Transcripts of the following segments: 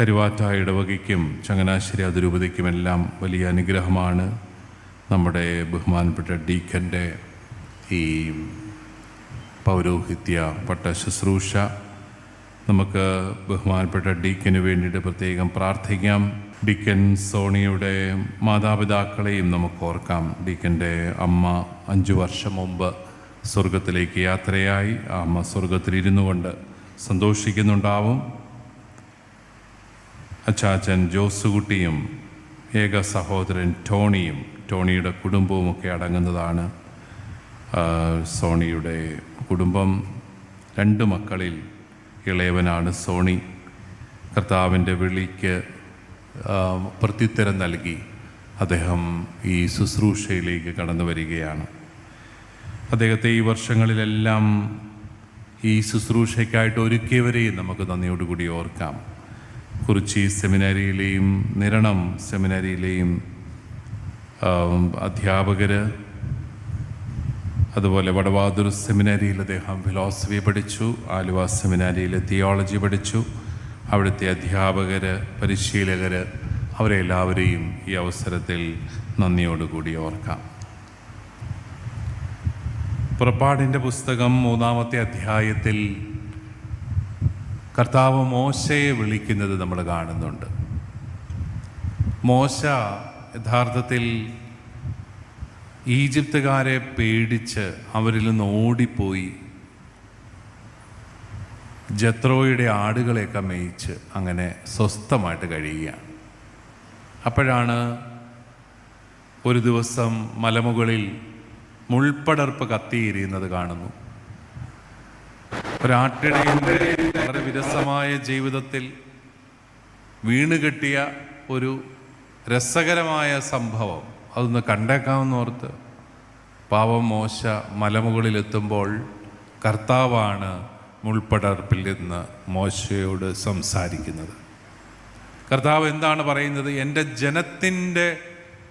കരുവാറ്റ ഇടവകയ്ക്കും ചങ്ങനാശ്ശേരി അതിരൂപതയ്ക്കുമെല്ലാം വലിയ അനുഗ്രഹമാണ് നമ്മുടെ ബഹുമാനപ്പെട്ട ഡീക്കന്റെ ഈ പൗരോഹിത്യ പട്ട ശുശ്രൂഷ. നമുക്ക് ബഹുമാനപ്പെട്ട ഡീക്കന് വേണ്ടിയിട്ട് പ്രത്യേകം പ്രാർത്ഥിക്കാം. ഡിക്കൻ സോണിയുടെ മാതാപിതാക്കളെയും നമുക്ക് ഓർക്കാം. ഡീക്കന്റെ അമ്മ അഞ്ചു വർഷം മുമ്പ് സ്വർഗത്തിലേക്ക് യാത്രയായി. അമ്മ സ്വർഗത്തിലിരുന്നു കൊണ്ട് സന്തോഷിക്കുന്നുണ്ടാവും. അച്ചാച്ചൻ ജോസുകുട്ടിയും ഏക സഹോദരൻ ടോണിയും ടോണിയുടെ കുടുംബവുമൊക്കെ അടങ്ങുന്നതാണ്. സോണിയുടെ കുടുംബം രണ്ട് മക്കളിൽ ഇളയവനാണ് സോണി. കർത്താവിന്റെ വിളിക്ക് പ്രത്യുത്തരം നൽകി അദ്ദേഹം ഈ ശുശ്രൂഷയിലേക്ക് കടന്നു വരികയാണ്. അദ്ദേഹത്തെ ഈ വർഷങ്ങളിലെല്ലാം ഈ ശുശ്രൂഷയ്ക്കായിട്ട് ഒരുക്കിയവരെയും നമുക്ക് നന്ദിയോടുകൂടി ഓർക്കാം. കുറിച്ചി സെമിനാരിയിലെയും നിരണം സെമിനാരിയിലെയും അധ്യാപകർ അതുപോലെ വടവാതൂർ സെമിനാരിയിൽ അദ്ദേഹം ഫിലോസഫി പഠിച്ചു ആലുവ സെമിനാരിയിൽ തിയോളജി പഠിച്ചു. അവിടുത്തെ അധ്യാപകർ പരിശീലകർ അവരെല്ലാവരെയും ഈ അവസരത്തിൽ നന്ദിയോടുകൂടി ഓർക്കാം. പുറപ്പാടിന്റെ പുസ്തകം മൂന്നാമത്തെ അധ്യായത്തിൽ കർത്താവ് മോശയെ വിളിക്കുന്നത് നമ്മൾ കാണുന്നുണ്ട്. മോശ യഥാർത്ഥത്തിൽ ഈജിപ്തുകാരെ പേടിച്ച് അവരിൽ നിന്ന് ഓടിപ്പോയി. ജത്രോയുടെ ആടുകളെയൊക്കെ മേയിച്ച് അങ്ങനെ സ്വസ്ഥമായിട്ട് കഴിയുകയാണ്. അപ്പോഴാണ് ഒരു ദിവസം മലമുകളിൽ മുൾപ്പടർപ്പ് കത്തിയിരിയുന്നത് കാണുന്നു. ഒരാട്ടിടയന്റെ വളരെ വിരസമായ ജീവിതത്തിൽ വീണുകെട്ടിയ ഒരു രസകരമായ സംഭവം. അതൊന്ന് കണ്ടേക്കാമെന്നോർത്ത് പാവം മോശ മലമുകളിലെത്തുമ്പോൾ കർത്താവാണ് മുൾപ്പടർപ്പിൽ നിന്ന് മോശയോട് സംസാരിക്കുന്നത്. കർത്താവ് എന്താണ് പറയുന്നത്? എന്റെ ജനത്തിന്റെ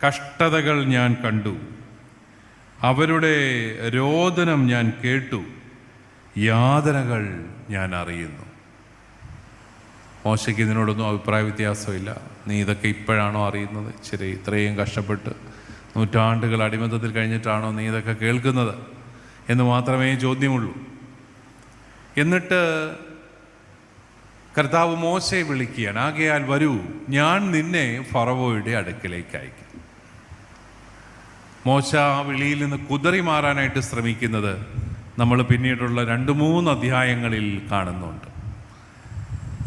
കഷ്ടതകൾ ഞാൻ കണ്ടു. അവരുടെ രോദനം ഞാൻ കേട്ടു. യാതനകൾ ഞാൻ അറിയുന്നു. മോശയ്ക്ക് ഇതിനോടൊന്നും അഭിപ്രായ വ്യത്യാസമില്ല. നീ ഇതൊക്കെ ഇപ്പോഴാണോ അറിയുന്നത്? ശരി ഇത്രയും കഷ്ടപ്പെട്ട് നൂറ്റാണ്ടുകൾ അടിമത്തത്തിൽ കഴിഞ്ഞിട്ടാണോ നീ ഇതൊക്കെ കേൾക്കുന്നത്? എന്ന് മാത്രമേ ചോദ്യമുള്ളൂ. എന്നിട്ട് കർത്താവ് മോശയെ വിളിക്കുകയാണ്. ആകയാൽ വരൂ ഞാൻ നിന്നെ ഫറവോയുടെ അടുക്കിലേക്ക് അയക്കും. മോശ ആ വിളിയിൽ നിന്ന് കുതറി മാറാനായിട്ട് ശ്രമിക്കുന്നത് നമ്മൾ പിന്നീടുള്ള രണ്ട് മൂന്ന് അധ്യായങ്ങളിൽ കാണുന്നുണ്ട്.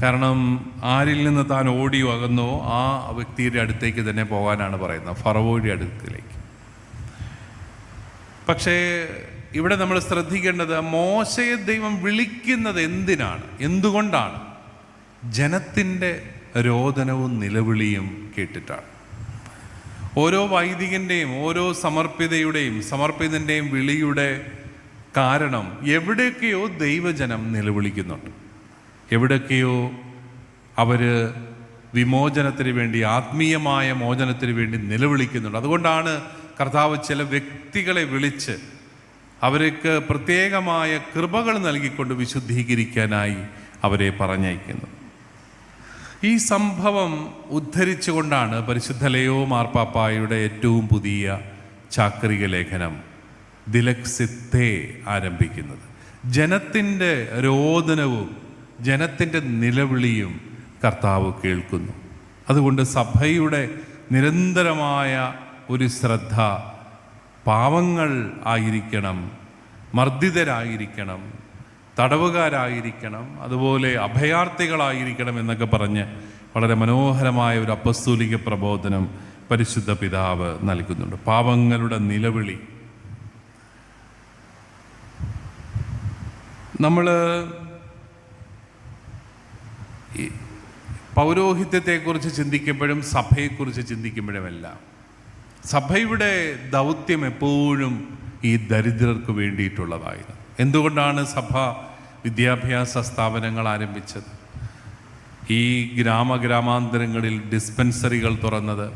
കാരണം ആരിൽ നിന്ന് താൻ ഓടി അകന്നോ ആ വ്യക്തിയുടെ അടുത്തേക്ക് തന്നെ പോകാനാണ് പറയുന്നത് ഫറവോയുടെ അടുത്തേക്ക് പക്ഷേ ഇവിടെ നമ്മൾ ശ്രദ്ധിക്കേണ്ടത് മോശയെ ദൈവം വിളിക്കുന്നത് എന്തിനാണ്? എന്തുകൊണ്ടാണ്? ജനത്തിന്റെ രോദനവും നിലവിളിയും കേട്ടിട്ടാണ്. ഓരോ വൈദികന്റെയും ഓരോ സമർപ്പിതയുടെയും സമർപ്പിതന്റെയും വിളിയുടെ കാരണം എവിടെയൊക്കെയോ ദൈവജനം നിലവിളിക്കുന്നുണ്ട്. എവിടെയൊക്കെയോ അവർ വിമോചനത്തിന് വേണ്ടി ആത്മീയമായ മോചനത്തിന് വേണ്ടി നിലവിളിക്കുന്നുണ്ട്. അതുകൊണ്ടാണ് കർത്താവ് ചില വ്യക്തികളെ വിളിച്ച് അവർക്ക് പ്രത്യേകമായ കൃപകൾ നൽകിക്കൊണ്ട് വിശുദ്ധീകരിക്കാനായി അവരെ പറഞ്ഞയക്കുന്നു. ഈ സംഭവം ഉദ്ധരിച്ചുകൊണ്ടാണ് പരിശുദ്ധ ലയോ മാർപ്പാപ്പായുടെ ഏറ്റവും പുതിയ ചാക്രിക ലേഖനം ദിലക് സിത്തേ ആരംഭിക്കുന്നത്. ജനത്തിന്റെ രോദനവും ജനത്തിന്റെ നിലവിളിയും കർത്താവ് കേൾക്കുന്നു. അതുകൊണ്ട് സഭയുടെ നിരന്തരമായ ഒരു ശ്രദ്ധ പാവങ്ങൾ ആയിരിക്കണം മർദ്ദിതരായിരിക്കണം തടവുകാരായിരിക്കണം അതുപോലെ അഭയാർത്ഥികളായിരിക്കണം എന്നൊക്കെ പറഞ്ഞ് വളരെ മനോഹരമായ ഒരു അപ്പസ്തൂലിക പ്രബോധനം പരിശുദ്ധ പിതാവ് നൽകുന്നുണ്ട്. പാവങ്ങളുടെ നിലവിളി നമ്മൾ പൗരോഹിത്യത്തെക്കുറിച്ച് ചിന്തിക്കുമ്പോഴും സഭയെക്കുറിച്ച് ചിന്തിക്കുമ്പോഴുമെല്ലാം സഭയുടെ ദൗത്യം എപ്പോഴും ഈ ദരിദ്രർക്ക് വേണ്ടിയിട്ടുള്ളതായിരുന്നു. എന്തുകൊണ്ടാണ് സഭ വിദ്യാഭ്യാസ സ്ഥാപനങ്ങൾ ആരംഭിച്ചത്? ഈ ഗ്രാമ ഗ്രാമാന്തരങ്ങളിൽ ഡിസ്പെൻസറികൾ തുറന്നത്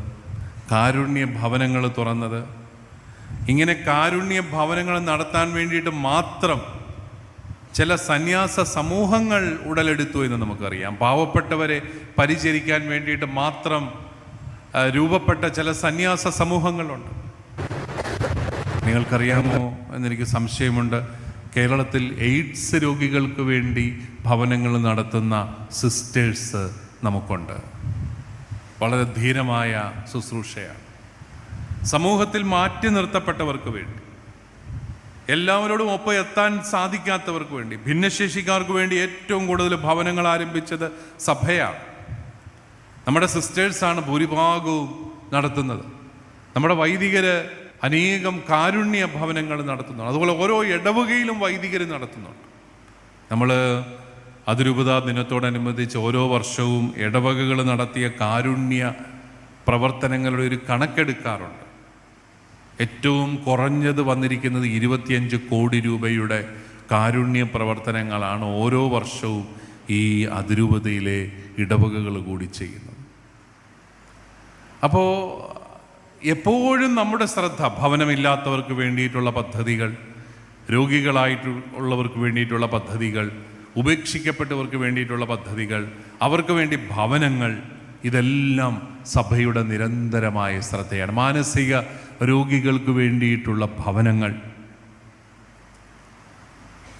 കാരുണ്യ ഭവനങ്ങൾ തുറന്നത് ഇങ്ങനെ കാരുണ്യ ഭവനങ്ങൾ നടത്താൻ വേണ്ടിയിട്ട് മാത്രം ചില സന്യാസ സമൂഹങ്ങൾ ഉടലെടുത്തു എന്ന് നമുക്കറിയാം. പാവപ്പെട്ടവരെ പരിചരിക്കാൻ വേണ്ടിയിട്ട് മാത്രം രൂപപ്പെട്ട ചില സന്യാസ സമൂഹങ്ങളുണ്ട്. നിങ്ങൾക്കറിയാമോ എന്നെനിക്ക് സംശയമുണ്ട്. കേരളത്തിൽ എയ്ഡ്സ് രോഗികൾക്ക് വേണ്ടി ഭവനങ്ങൾ നടത്തുന്ന സിസ്റ്റേഴ്സ് നമുക്കുണ്ട്. വളരെ ധീരമായ ശുശ്രൂഷയാണ്. സമൂഹത്തിൽ മാറ്റി നിർത്തപ്പെട്ടവർക്ക് വേണ്ടി. എല്ലാവരോടും ഒപ്പം എത്താൻ സാധിക്കാത്തവർക്ക് വേണ്ടി ഭിന്നശേഷിക്കാർക്ക് വേണ്ടി ഏറ്റവും കൂടുതൽ ഭവനങ്ങൾ ആരംഭിച്ചത് സഭയാണ്. നമ്മുടെ സിസ്റ്റേഴ്സാണ് ഭൂരിഭാഗവും നടത്തുന്നത്. നമ്മുടെ വൈദികര് അനേകം കാരുണ്യ ഭവനങ്ങൾ നടത്തുന്നുണ്ട്. അതുപോലെ ഓരോ ഇടവകയിലും വൈദികർ നടത്തുന്നുണ്ട്. നമ്മൾ അതിരൂപത ദിനത്തോടനുബന്ധിച്ച് ഓരോ വർഷവും ഇടവകകൾ നടത്തിയ കാരുണ്യ പ്രവർത്തനങ്ങളുടെ ഒരു കണക്കെടുക്കാറുണ്ട്. ഏറ്റവും കുറഞ്ഞത് വന്നിരിക്കുന്നത് ഇരുപത്തിയഞ്ച് കോടി രൂപയുടെ കാരുണ്യ പ്രവർത്തനങ്ങളാണ് ഓരോ വർഷവും ഈ അതിരൂപതയിലെ ഇടവകകൾ കൂടി ചെയ്യുന്നത്. അപ്പോൾ എപ്പോഴും നമ്മുടെ ശ്രദ്ധ ഭവനമില്ലാത്തവർക്ക് വേണ്ടിയിട്ടുള്ള പദ്ധതികൾ രോഗികളായിട്ട് ഉള്ളവർക്ക് വേണ്ടിയിട്ടുള്ള പദ്ധതികൾ ഉപേക്ഷിക്കപ്പെട്ടവർക്ക് വേണ്ടിയിട്ടുള്ള പദ്ധതികൾ അവർക്ക് വേണ്ടി ഭവനങ്ങൾ ഇതെല്ലാം സഭയുടെ നിരന്തരമായ ശ്രദ്ധയാണ്. മാനസിക രോഗികൾക്ക് വേണ്ടിയിട്ടുള്ള ഭവനങ്ങൾ.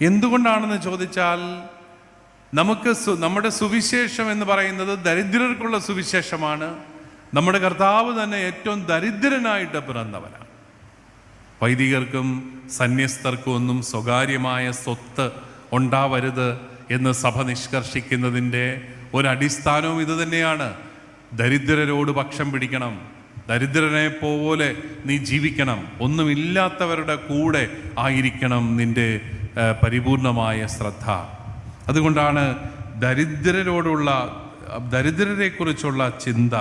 എന്തുകൊണ്ടാണെന്ന് ചോദിച്ചാൽ നമുക്ക് നമ്മുടെ സുവിശേഷം എന്ന് പറയുന്നത് ദരിദ്രർക്കുള്ള സുവിശേഷമാണ്. നമ്മുടെ കർത്താവ് തന്നെ ഏറ്റവും ദരിദ്രനായിട്ട് പിറന്നവനാണ്. വൈദികർക്കും സന്യസ്തർക്കും ഒന്നും സ്വകാര്യമായ സ്വത്ത് ഉണ്ടാവരുത് എന്ന് സഭ നിഷ്കർഷിക്കുന്നതിന്റെ ഒരടിസ്ഥാനവും ഇത് തന്നെയാണ്. ദരിദ്രരോട് പക്ഷം പിടിക്കണം. ദരിദ്രനെ പോലെ നീ ജീവിക്കണം. ഒന്നുമില്ലാത്തവരുടെ കൂടെ ആയിരിക്കണം നിന്റെ പരിപൂർണമായ ശ്രദ്ധ. അതുകൊണ്ടാണ് ദരിദ്രരോടുള്ള ദരിദ്രരെക്കുറിച്ചുള്ള ചിന്ത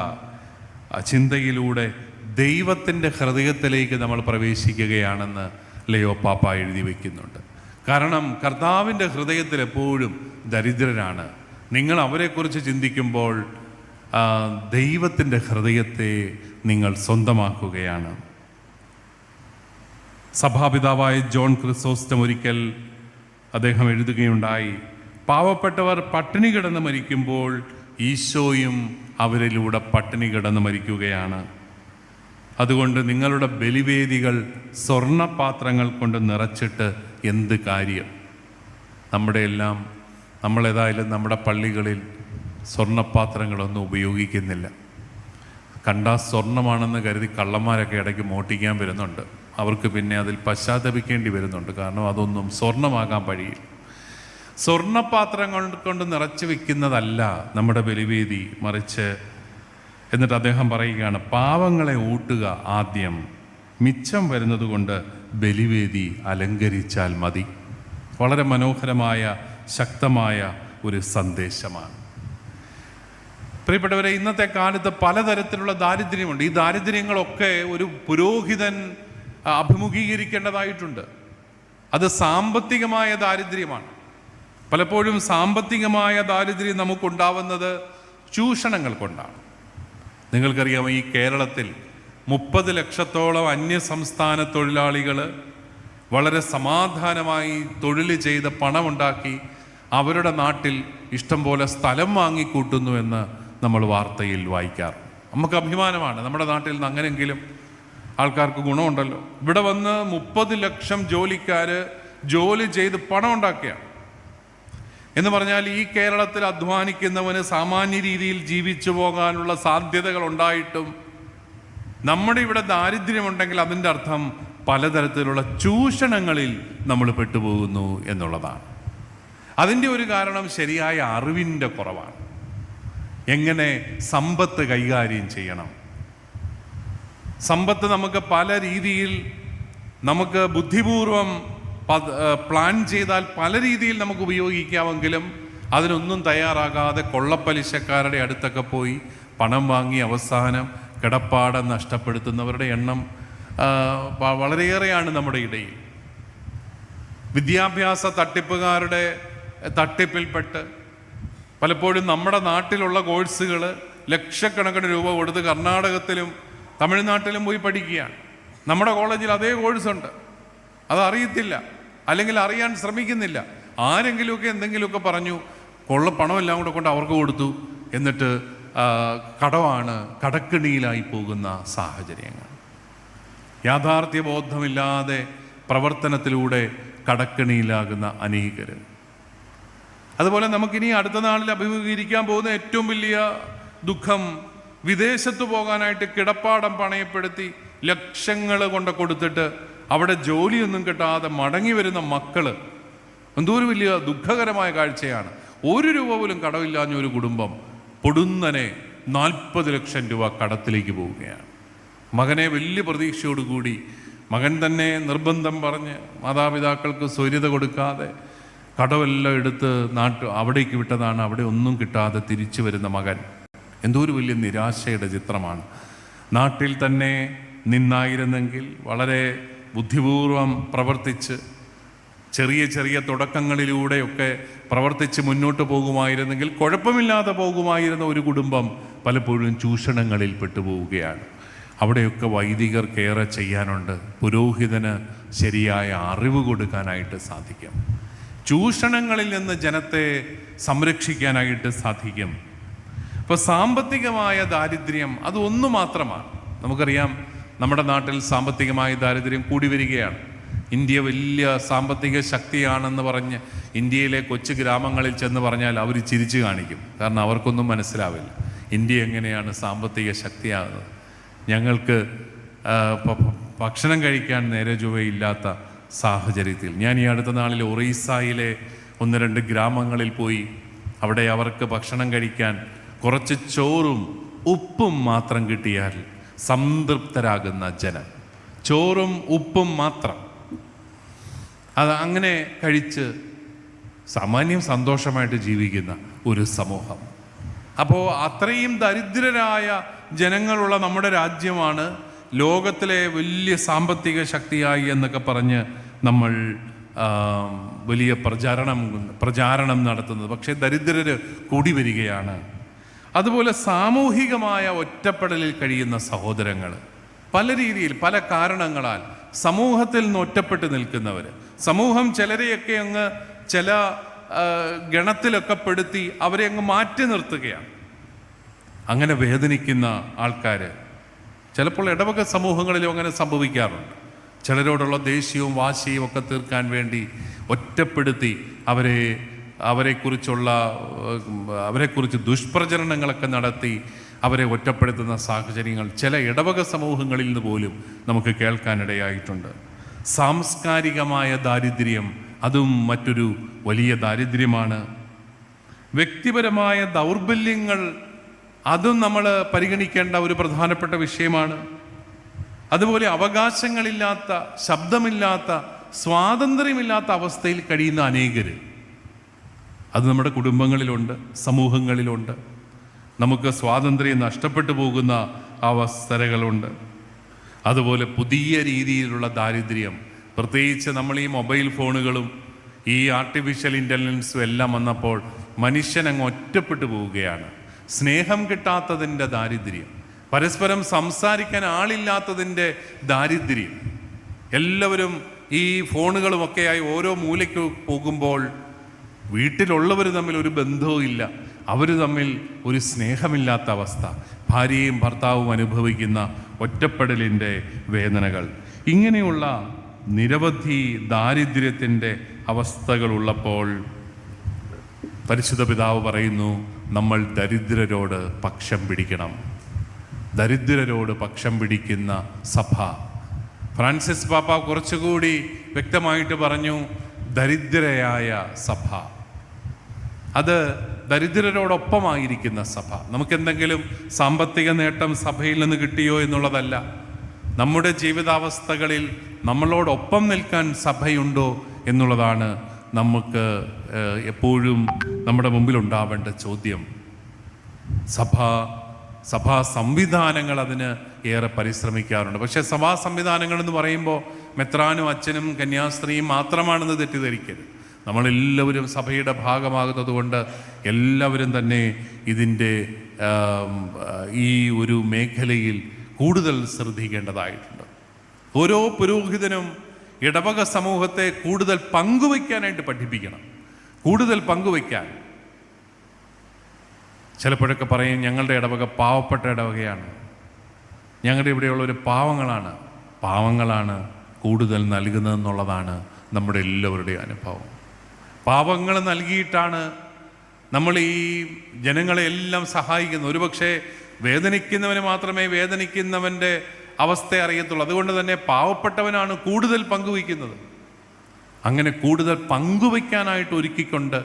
ചിന്തയിലൂടെ ദൈവത്തിന്റെ ഹൃദയത്തിലേക്ക് നമ്മൾ പ്രവേശിക്കുകയാണെന്ന് ലയോ പാപ്പ എഴുതി വയ്ക്കുന്നുണ്ട് കാരണം കർത്താവിന്റെ ഹൃദയത്തിൽ എപ്പോഴും ദരിദ്രരാണ് നിങ്ങൾ അവരെക്കുറിച്ച് ചിന്തിക്കുമ്പോൾ ദൈവത്തിന്റെ ഹൃദയത്തെ നിങ്ങൾ സ്വന്തമാക്കുകയാണ്. സഭാപിതാവായ ജോൺ ക്രിസോസ്റ്റം ഒരിക്കൽ അദ്ദേഹം എഴുതുകയുണ്ടായി പാവപ്പെട്ടവർ പട്ടിണി കിടന്ന് മരിക്കുമ്പോൾ ഈശോയും അവരിലൂടെ പട്ടിണി കിടന്ന് മരിക്കുകയാണ്. അതുകൊണ്ട് നിങ്ങളുടെ ബലിവേദികൾ സ്വർണപാത്രങ്ങൾ കൊണ്ട് നിറച്ചിട്ട് എന്ത് കാര്യം? നമ്മുടെ എല്ലാം നമ്മളേതായാലും നമ്മുടെ പള്ളികളിൽ സ്വർണപാത്രങ്ങളൊന്നും ഉപയോഗിക്കുന്നില്ല. കണ്ടാ സ്വർണമാണെന്ന് കരുതി കള്ളന്മാരൊക്കെ ഇടയ്ക്ക് മോട്ടിക്കാൻ വരുന്നുണ്ട്. അവർക്ക് പിന്നെ അതിൽ പശ്ചാത്തപിക്കേണ്ടി വരുന്നുണ്ട്. കാരണം അതൊന്നും സ്വർണമാകാൻ വഴിയില്ല. സ്വർണപാത്രങ്ങൾ കൊണ്ട് നിറച്ചു വെക്കുന്നതല്ല നമ്മുടെ ബലിവേദി മറിച്ച് എന്നിട്ട് അദ്ദേഹം പറയുകയാണ് പാവങ്ങളെ ഊട്ടുക ആദ്യം. മിച്ചം വരുന്നതുകൊണ്ട് ബലിവേദി അലങ്കരിച്ചാൽ മതി. വളരെ മനോഹരമായ ശക്തമായ ഒരു സന്ദേശമാണ്. പ്രിയപ്പെട്ടവരെ ഇന്നത്തെ കാലത്ത് പലതരത്തിലുള്ള ദാരിദ്ര്യമുണ്ട്. ഈ ദാരിദ്ര്യങ്ങളൊക്കെ ഒരു പുരോഹിതൻ അഭിമുഖീകരിക്കേണ്ടതായിട്ടുണ്ട്. അത് സാമ്പത്തികമായ ദാരിദ്ര്യമാണ്. പലപ്പോഴും സാമ്പത്തികമായ ദാരിദ്ര്യം നമുക്കുണ്ടാവുന്നത് ചൂഷണങ്ങൾ കൊണ്ടാണ്. നിങ്ങൾക്കറിയാമോ ഈ കേരളത്തിൽ മുപ്പത് ലക്ഷത്തോളം അന്യ സംസ്ഥാന തൊഴിലാളികൾ വളരെ സമാധാനമായി തൊഴിൽ ചെയ്ത് പണമുണ്ടാക്കി അവരുടെ നാട്ടിൽ ഇഷ്ടംപോലെ സ്ഥലം വാങ്ങിക്കൂട്ടുന്നു എന്ന് നമ്മൾ വാർത്തയിൽ വായിക്കാറ്. നമുക്ക് അഭിമാനമാണ്. നമ്മുടെ നാട്ടിൽ നിന്ന് അങ്ങനെങ്കിലും ആൾക്കാർക്ക് ഗുണമുണ്ടല്ലോ. ഇവിടെ വന്ന് മുപ്പത് ലക്ഷം ജോലിക്കാർ ജോലി ചെയ്ത് പണം ഉണ്ടാക്കുകയാണ് എന്ന് പറഞ്ഞാൽ ഈ കേരളത്തിൽ അധ്വാനിക്കുന്നവന് സാമാന്യ രീതിയിൽ ജീവിച്ചു പോകാനുള്ള സാധ്യതകൾ ഉണ്ടായിട്ടും നമ്മുടെ ഇവിടെ ദാരിദ്ര്യമുണ്ടെങ്കിൽ അതിന്റെ അർത്ഥം പലതരത്തിലുള്ള ചൂഷണങ്ങളിൽ നമ്മൾ പെട്ടുപോകുന്നു എന്നുള്ളതാണ്. അതിന്റെ ഒരു കാരണം ശരിയായ അറിവിന്റെ കുറവാണ്. എങ്ങനെ സമ്പത്ത് കൈകാര്യം ചെയ്യണം? സമ്പത്ത് നമുക്ക് പല രീതിയിൽ നമുക്ക് ബുദ്ധിപൂർവം പ്ലാൻ ചെയ്താൽ പല രീതിയിൽ നമുക്ക് ഉപയോഗിക്കാമെങ്കിലും അതിനൊന്നും തയ്യാറാകാതെ കൊള്ളപ്പലിശക്കാരുടെ അടുത്തൊക്കെ പോയി പണം വാങ്ങി അവസാനം കിടപ്പാടം നഷ്ടപ്പെടുത്തുന്നവരുടെ എണ്ണം വളരെയേറെയാണ് നമ്മുടെ ഇടയിൽ. വിദ്യാഭ്യാസ തട്ടിപ്പുകാരുടെ തട്ടിപ്പിൽപ്പെട്ട് പലപ്പോഴും നമ്മുടെ നാട്ടിലുള്ള കോഴ്സുകൾ ലക്ഷക്കണക്കിന് രൂപ കൊടുത്ത് കർണാടകത്തിലും തമിഴ്നാട്ടിലും പോയി പഠിക്കുകയാണ്. നമ്മുടെ കോളേജിൽ അതേ കോഴ്സുണ്ട്. അതറിയത്തില്ല അല്ലെങ്കിൽ അറിയാൻ ശ്രമിക്കുന്നില്ല. ആരെങ്കിലുമൊക്കെ എന്തെങ്കിലുമൊക്കെ പറഞ്ഞു കൊള്ള പണമെല്ലാം കൂടെ കൊണ്ട് അവർക്ക് കൊടുത്തു എന്നിട്ട് കടമാണ് കടക്കിണിയിലായി പോകുന്ന സാഹചര്യങ്ങൾ. യാഥാർത്ഥ്യബോധമില്ലാതെ പ്രവർത്തനത്തിലൂടെ കടക്കിണിയിലാകുന്ന അനേകർ അതുപോലെ നമുക്കിനി അടുത്ത നാളിൽ അഭിമുഖീകരിക്കാൻ പോകുന്ന ഏറ്റവും വലിയ ദുഃഖം വിദേശത്ത് പോകാനായിട്ട് കിടപ്പാടം പണയപ്പെടുത്തി ലക്ഷങ്ങൾ കൊണ്ട് കൊടുത്തിട്ട് അവിടെ ജോലിയൊന്നും കിട്ടാതെ മടങ്ങി വരുന്ന മക്കൾ. എന്തോ ഒരു വലിയ ദുഃഖകരമായ കാഴ്ചയാണ്. ഒരു രൂപ പോലും കടമില്ലാഞ്ഞ ഒരു കുടുംബം പൊടുന്നനെ നാൽപ്പത് ലക്ഷം രൂപ കടത്തിലേക്ക് പോവുകയാണ്. മകനെ വലിയ പ്രതീക്ഷയോടുകൂടി മകൻ തന്നെ നിർബന്ധം പറഞ്ഞ് മാതാപിതാക്കൾക്ക് സ്വൈര്യത കൊടുക്കാതെ കടമെല്ലാം എടുത്ത് നാട്ട് അവിടേക്ക് വിട്ടതാണ്. അവിടെ ഒന്നും കിട്ടാതെ തിരിച്ചു വരുന്ന മകൻ. എന്തോ ഒരു വലിയ നിരാശയുടെ ചിത്രമാണ്. നാട്ടിൽ തന്നെ നിന്നായിരുന്നെങ്കിൽ വളരെ ബുദ്ധിപൂർവം പ്രവർത്തിച്ച് ചെറിയ ചെറിയ തുടക്കങ്ങളിലൂടെയൊക്കെ പ്രവർത്തിച്ച് മുന്നോട്ട് പോകുമായിരുന്നെങ്കിൽ കുഴപ്പമില്ലാതെ പോകുമായിരുന്ന ഒരു കുടുംബം പലപ്പോഴും ചൂഷണങ്ങളിൽ പെട്ടുപോവുകയാണ്. അവിടെയൊക്കെ വൈദികർക്കേറെ ചെയ്യാനുണ്ട്. പുരോഹിതന് ശരിയായ അറിവ് കൊടുക്കാനായിട്ട് സാധിക്കും. ചൂഷണങ്ങളിൽ നിന്ന് ജനത്തെ സംരക്ഷിക്കാനായിട്ട് സാധിക്കും. ഇപ്പോൾ സാമ്പത്തികമായ ദാരിദ്ര്യം അത് ഒന്ന് മാത്രമാണ്. നമുക്കറിയാം നമ്മുടെ നാട്ടിൽ സാമ്പത്തികമായ ദാരിദ്ര്യം കൂടി വരികയാണ്. ഇന്ത്യ വലിയ സാമ്പത്തിക ശക്തിയാണെന്ന് പറഞ്ഞ് ഇന്ത്യയിലെ കൊച്ചു ഗ്രാമങ്ങളിൽ ചെന്ന് പറഞ്ഞാൽ അവർ ചിരിച്ചു കാണിക്കും. കാരണം അവർക്കൊന്നും മനസ്സിലാവില്ല. ഇന്ത്യ എങ്ങനെയാണ് സാമ്പത്തിക ശക്തിയാകുന്നത്? ഞങ്ങൾക്ക് ഭക്ഷണം കഴിക്കാൻ നേരെ ചൊവ്വയില്ലാത്ത സാഹചര്യത്തിൽ. ഞാൻ ഈ അടുത്ത നാളിൽ ഒറീസയിലെ ഒന്ന് രണ്ട് ഗ്രാമങ്ങളിൽ പോയി അവിടെ അവർക്ക് ഭക്ഷണം കഴിക്കാൻ കുറച്ച് ചോറും ഉപ്പും മാത്രം കിട്ടിയാൽ സംതൃപ്തരാകുന്ന ജനം. ചോറും ഉപ്പും മാത്രം. അത് അങ്ങനെ കഴിച്ച് സാമാന്യം സന്തോഷമായിട്ട് ജീവിക്കുന്ന ഒരു സമൂഹം. അപ്പോൾ അത്രയും ദരിദ്രരായ ജനങ്ങളുള്ള നമ്മുടെ രാജ്യമാണ് ലോകത്തിലെ വലിയ സാമ്പത്തിക ശക്തിയായി എന്നൊക്കെ പറഞ്ഞ് നമ്മൾ വലിയ പ്രചാരണം പ്രചാരണം നടത്തുന്നത്. പക്ഷേ ദരിദ്രര് കൂടി വരികയാണ്. അതുപോലെ സാമൂഹികമായ ഒറ്റപ്പെടലിൽ കഴിയുന്ന സഹോദരങ്ങൾ പല രീതിയിൽ പല കാരണങ്ങളാൽ സമൂഹത്തിൽ നിന്ന് ഒറ്റപ്പെട്ട് നിൽക്കുന്നവർ സമൂഹം ചിലരെയൊക്കെ അങ്ങ് ചില ഗണത്തിലൊക്കെ പെടുത്തി അവരെ അങ്ങ് മാറ്റി നിർത്തുകയാണ്. അങ്ങനെ വേദനിക്കുന്ന ആൾക്കാർ ചിലപ്പോൾ ഇടവക സമൂഹങ്ങളിലും അങ്ങനെ സംഭവിക്കാറുണ്ട്. ചിലരോടുള്ള ദേഷ്യവും വാശിയും ഒക്കെ തീർക്കാൻ വേണ്ടി ഒറ്റപ്പെടുത്തി അവരെ അവരെക്കുറിച്ചുള്ള അവരെക്കുറിച്ച് ദുഷ്പ്രചരണങ്ങളൊക്കെ നടത്തി അവരെ ഒറ്റപ്പെടുത്തുന്ന സാഹചര്യങ്ങൾ ചില ഇടവക സമൂഹങ്ങളിൽ നിന്ന് പോലും നമുക്ക് കേൾക്കാനിടയായിട്ടുണ്ട്. സാംസ്കാരികമായ ദാരിദ്ര്യം അതും മറ്റൊരു വലിയ ദാരിദ്ര്യമാണ്. വ്യക്തിപരമായ ദൗർബല്യങ്ങൾ അതും നമ്മൾ പരിഗണിക്കേണ്ട ഒരു പ്രധാനപ്പെട്ട വിഷയമാണ്. അതുപോലെ അവകാശങ്ങളില്ലാത്ത ശബ്ദമില്ലാത്ത സ്വാതന്ത്ര്യമില്ലാത്ത അവസ്ഥയിൽ കഴിയുന്ന അനേകർ അത് നമ്മുടെ കുടുംബങ്ങളിലുണ്ട് സമൂഹങ്ങളിലുണ്ട്. നമുക്ക് സ്വാതന്ത്ര്യം നഷ്ടപ്പെട്ടു പോകുന്ന അവസ്ഥകളുണ്ട് അതുപോലെ പുതിയ രീതിയിലുള്ള ദാരിദ്ര്യം പ്രത്യേകിച്ച് നമ്മൾ ഈ മൊബൈൽ ഫോണുകളും ഈ ആർട്ടിഫിഷ്യൽ ഇന്റലിജൻസും എല്ലാം വന്നപ്പോൾ മനുഷ്യൻ അങ്ങ് ഒറ്റപ്പെട്ടു പോവുകയാണ്. സ്നേഹം കിട്ടാത്തതിന്റെ ദാരിദ്ര്യം പരസ്പരം സംസാരിക്കാൻ ആളില്ലാത്തതിന്റെ ദാരിദ്ര്യം. എല്ലാവരും ഈ ഫോണുകളുമൊക്കെയായി ഓരോ മൂലയ്ക്ക് പോകുമ്പോൾ വീട്ടിലുള്ളവർ തമ്മിൽ ഒരു ബന്ധവും ഇല്ല. അവർ തമ്മിൽ ഒരു സ്നേഹമില്ലാത്ത അവസ്ഥ. ഭാര്യയും ഭർത്താവും അനുഭവിക്കുന്ന ഒറ്റപ്പെടലിന്റെ വേദനകൾ. ഇങ്ങനെയുള്ള നിരവധി ദാരിദ്ര്യത്തിന്റെ അവസ്ഥകളുള്ളപ്പോൾ പരിശുദ്ധ പിതാവ് പറയുന്നു നമ്മൾ ദരിദ്രരോട് പക്ഷം പിടിക്കണം. ദരിദ്രരോട് പക്ഷം പിടിക്കുന്ന സഭ. ഫ്രാൻസിസ് പാപ്പ കുറച്ചുകൂടി വ്യക്തമായിട്ട് പറഞ്ഞു ദരിദ്രയായ സഭ. അത് ദരിദ്രരോടൊപ്പമായിരിക്കുന്ന സഭ. നമുക്കെന്തെങ്കിലും സാമ്പത്തിക നേട്ടം സഭയിൽ നിന്ന് കിട്ടിയോ എന്നുള്ളതല്ല. നമ്മുടെ ജീവിതാവസ്ഥകളിൽ നമ്മളോടൊപ്പം നിൽക്കാൻ സഭയുണ്ടോ എന്നുള്ളതാണ് നമുക്ക് എപ്പോഴും നമ്മുടെ മുമ്പിൽ ഉണ്ടാവേണ്ട ചോദ്യം. സഭ സഭാ സംവിധാനങ്ങൾ അതിന് ഏറെ പരിശ്രമിക്കാറുണ്ട്. പക്ഷേ സഭാ സംവിധാനങ്ങൾ എന്ന് പറയുമ്പോൾ മെത്രാനും അച്ഛനും കന്യാസ്ത്രീയും മാത്രമാണെന്ന് തെറ്റിദ്ധരിക്കരുത്. നമ്മളെല്ലാവരും സഭയുടെ ഭാഗമാകുന്നത് കൊണ്ട് എല്ലാവരും തന്നെ ഇതിന്റെ ഈ ഒരു മേഖലയിൽ കൂടുതൽ ശ്രദ്ധിക്കേണ്ടതായിട്ടുണ്ട്. ഓരോ പുരോഹിതനും ഇടവക സമൂഹത്തെ കൂടുതൽ പങ്കുവയ്ക്കാനായിട്ട് പഠിപ്പിക്കണം. കൂടുതൽ പങ്കുവയ്ക്കാൻ. ചിലപ്പോഴൊക്കെ പറയും ഞങ്ങളുടെ ഇടവക പാവപ്പെട്ട ഇടവകയാണ്. ഞങ്ങളുടെ ഇവിടെയുള്ളവർ പാവങ്ങളാണ്. പാവങ്ങളാണ് കൂടുതൽ നൽകുന്നതെന്നുള്ളതാണ് നമ്മുടെ എല്ലാവരുടെയും അനുഭവം. പാവങ്ങൾ നൽകിയിട്ടാണ് നമ്മൾ ഈ ജനങ്ങളെ എല്ലാം സഹായിക്കുന്നത്. ഒരുപക്ഷെ വേദനിക്കുന്നവന് മാത്രമേ വേദനിക്കുന്നവന്റെ അവസ്ഥ അറിയത്തുള്ളൂ. അതുകൊണ്ട് തന്നെ പാവപ്പെട്ടവനാണ് കൂടുതൽ പങ്കുവയ്ക്കുന്നത് അങ്ങനെ കൂടുതൽ പങ്കുവയ്ക്കാനായിട്ട് ഒരുക്കിക്കൊണ്ട്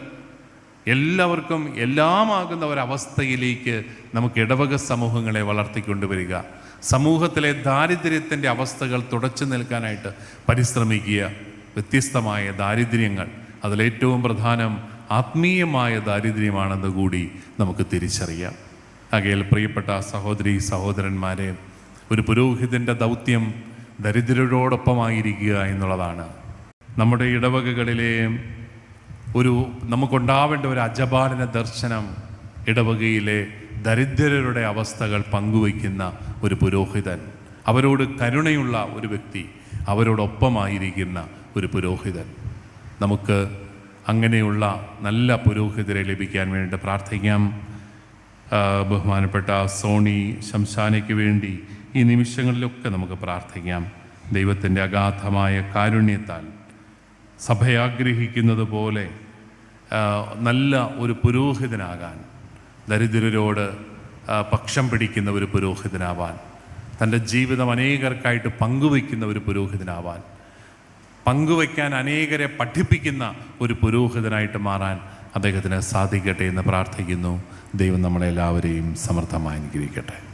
എല്ലാവർക്കും എല്ലാമാകുന്ന ഒരവസ്ഥയിലേക്ക് നമുക്ക് ഇടവക സമൂഹങ്ങളെ വളർത്തിക്കൊണ്ടുവരിക. സമൂഹത്തിലെ ദാരിദ്ര്യത്തിന്റെ അവസ്ഥകൾ തുടച്ചു നിൽക്കാനായിട്ട് പരിശ്രമിക്കുക. വ്യത്യസ്തമായ ദാരിദ്ര്യങ്ങൾ. അതിലേറ്റവും പ്രധാനം ആത്മീയമായ ദാരിദ്ര്യമാണെന്ന് കൂടി നമുക്ക് തിരിച്ചറിയാം. അകയിൽ പ്രിയപ്പെട്ട സഹോദരി സഹോദരന്മാരെ ഒരു പുരോഹിതന്റെ ദൗത്യം ദരിദ്രരോടൊപ്പമായിരിക്കുക എന്നുള്ളതാണ്. നമ്മുടെ ഇടവകകളിലെ ഒരു നമുക്കുണ്ടാവേണ്ട ഒരു അജപാലന ദർശനം ഇടവകയിലെ ദരിദ്രരുടെ അവസ്ഥകൾ പങ്കുവയ്ക്കുന്ന ഒരു പുരോഹിതൻ. അവരോട് കരുണയുള്ള ഒരു വ്യക്തി അവരോടൊപ്പമായിരിക്കുന്ന ഒരു പുരോഹിതൻ. നമുക്ക് അങ്ങനെയുള്ള നല്ല പുരോഹിതരെ ലഭിക്കാൻ വേണ്ടി പ്രാർത്ഥിക്കാം. ബഹുമാനപ്പെട്ട സോണി ശംശാനയ്ക്ക് വേണ്ടി ഈ നിമിഷങ്ങളിലൊക്കെ നമുക്ക് പ്രാർത്ഥിക്കാം. ദൈവത്തിന്റെ അഗാധമായ കാരുണ്യത്താൽ സഭയാഗ്രഹിക്കുന്നത് പോലെ നല്ല ഒരു പുരോഹിതനാകാൻ ദരിദ്രരോട് പക്ഷം പിടിക്കുന്ന ഒരു പുരോഹിതനാവാൻ തന്റെ ജീവിതം അനേകർക്കായിട്ട് പങ്കുവയ്ക്കുന്ന ഒരു പുരോഹിതനാവാൻ പങ്കുവയ്ക്കാൻ അനേകരെ പഠിപ്പിക്കുന്ന ഒരു പുരോഹിതനായിട്ട് മാറാൻ അദ്ദേഹത്തിന് സാധിക്കട്ടെ എന്ന് പ്രാർത്ഥിക്കുന്നു. ദൈവം നമ്മളെല്ലാവരെയും സമർത്ഥമായി അനുഗ്രഹിക്കട്ടെ.